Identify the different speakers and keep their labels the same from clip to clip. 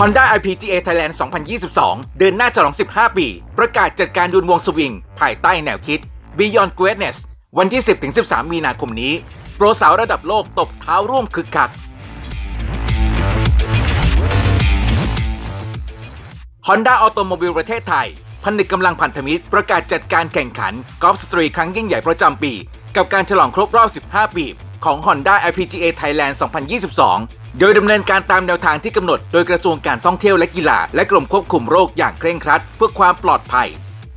Speaker 1: Honda IPGA Thailand 2022 เดินหน้าฉลอง 15 ปี ประกาศจัดการดุนวงสวิง ภายใต้แนวคิด Beyond Greatness วันที่ 10-13 มีนาคมนี้ โปรสาวระดับโลกตบเท้าร่วมคึกคัก Honda Automobile ประเทศไทย ผนึกกำลังพันธมิตร ประกาศจัดการแข่งขันกอล์ฟสตรีครั้งยิ่งใหญ่ประจำปี กับการฉลองครบรอบ 15 ปี ของ Honda LPGA Thailand 2022 โดยดำเนินการตามแนวทางที่กำหนด โดยกระทรวงการท่องเที่ยวและกีฬาและกรมควบคุมโรคอย่างเคร่งครัด เพื่อความปลอดภัย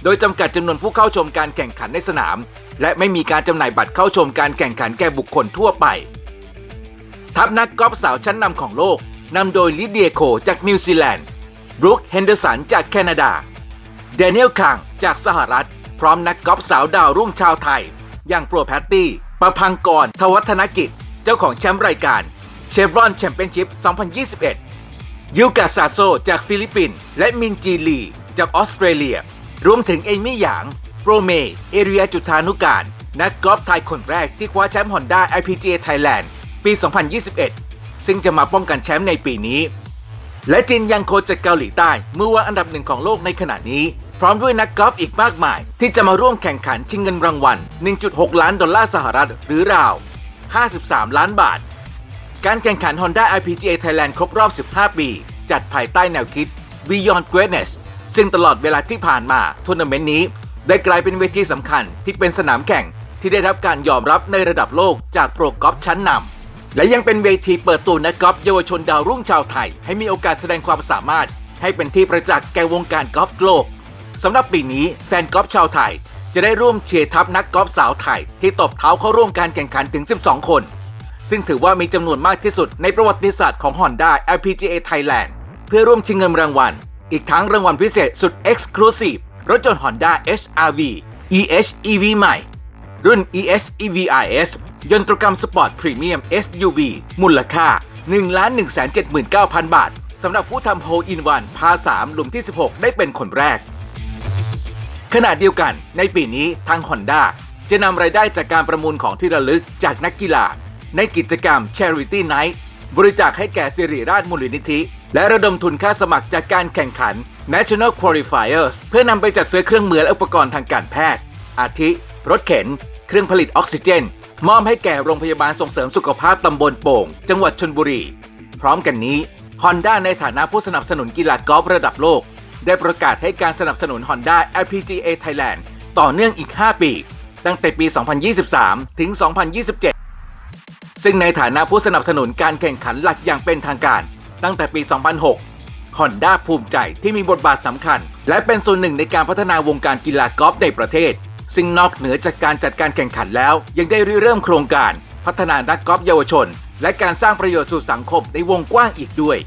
Speaker 1: โดยจำกัดจำนวนผู้เข้าชมการแข่งขันในสนาม และไม่มีการจำหน่ายบัตรเข้าชมการแข่งขันแก่บุคคลทั่วไป ทัพนักกอล์ฟสาวชั้นนำของโลกนำโดยลิเดียโคจากนิวซีแลนด์บรูคเฮนเดอร์สันจากแคนาดาเดนิเอลคังจากสหรัฐ พร้อมนักกอล์ฟสาวดาวรุ่งชาวไทย อย่างโปรแพตตี้ประพังกรทวัฒนกิจ เจ้าของแชมป์รายการ เชฟรอนแชมเปี้ยนชิพ 2021 ยูกาซาโซจากฟิลิปปินส์และมินจีลี จากออสเตรเลีย รวมถึงเอมี่หยาง โปรเม เอเรียจุธานุการ นักกอล์ฟไทยคนแรกที่คว้าแชมป์ฮอนด้า IPGA Thailand ปี 2021 ซึ่งจะมาป้องกันแชมป์ในปีนี้ และจีนยังโคจากเกาหลีใต้มือวางอันดับหนึ่งของโลกในขณะนี้ พร้อมด้วยนักกอล์ฟอีกมากมาย ที่จะมาร่วมแข่งขันชิงเงินรางวัล 1.6 ล้านดอลลาร์สหรัฐหรือราว 53 ล้านบาท การแข่งขัน Honda IPGA Thailand ครบรอบ 15 ปี จัดภายใต้แนวคิด Beyond Greatness ซึ่งตลอดเวลาที่ผ่านมาทัวร์นาเมนต์นี้ ได้กลายเป็นเวทีสำคัญที่เป็นสนามแข่งที่ได้รับการยอมรับในระดับโลกจากโปรกอล์ฟชั้นนำและยังเป็นเวทีเปิดตัวนักกอล์ฟเยาวชนดาวรุ่งชาวไทย ให้มีโอกาสแสดงความสามารถ ให้เป็นที่ประจักษ์แก่วงการกอล์ฟโลกสำหรับปีนี้แฟนกอล์ฟชาวไทย จะได้ร่วมเชียร์ทัพนักกอล์ฟสาวไทย ที่ตบเท้าเข้าร่วมการแข่งขันถึง 12 คน ซึ่งถือว่ามีจำนวนมากที่สุดในประวัติศาสตร์ของ Honda LPGA Thailand เพื่อร่วมชิงเงินรางวัล อีกทั้งรางวัลพิเศษสุด Exclusive รถยนต์ Honda HRV EH EV ใหม่ รุ่น ES EVIS ยนตรกรรมสปอร์ตพรีเมียม SUV มูลค่า 1 1 7 9 0 0 0 บาทสำหรับผู้ทำโฮอินวันพา 3 หลุมที่ 16 ได้เป็นคนแรก ขณะเดียวกันในปีนี้ทาง Honda จะนำรายได้จากการประมูลของที่ระลึกจากนักกีฬา ในกิจกรรม Charity Night บริจาคให้แก่สิริราชมูลนิธิ และระดมทุนค่าสมัครจากการแข่งขัน National Qualifiers เพื่อนำไปจัดซื้อเครื่องมือและอุปกรณ์ทางการแพทย์ อาทิ รถเข็น เครื่องผลิตออกซิเจน มอบให้แก่โรงพยาบาลส่งเสริมสุขภาพตำบลโป่ง จังหวัดชนบุรี พร้อมกันนี้ Honda ในฐานะผู้สนับสนุนกีฬากอล์ฟระดับโลก ได้ประกาศให้การสนับสนุน Honda LPGA Thailand ต่อเนื่องอีก 5 ปี ตั้งแต่ปี 2023 ถึง 2027 ซึ่งในฐานะผู้สนับสนุนการแข่งขันหลักอย่างเป็นทางการ ตั้งแต่ปี 2006 Honda ภูมิใจที่มีบทบาทสำคัญ และเป็นส่วนหนึ่งในการพัฒนาวงการกีฬากอล์ฟในประเทศ ซึ่งนอกเหนือจากการจัดการแข่งขันแล้ว ยังได้ริเริ่มโครงการ พัฒนานักกอล์ฟเยาวชน และการสร้างประโยชน์สู่สังคมในวงกว้างอีกด้วย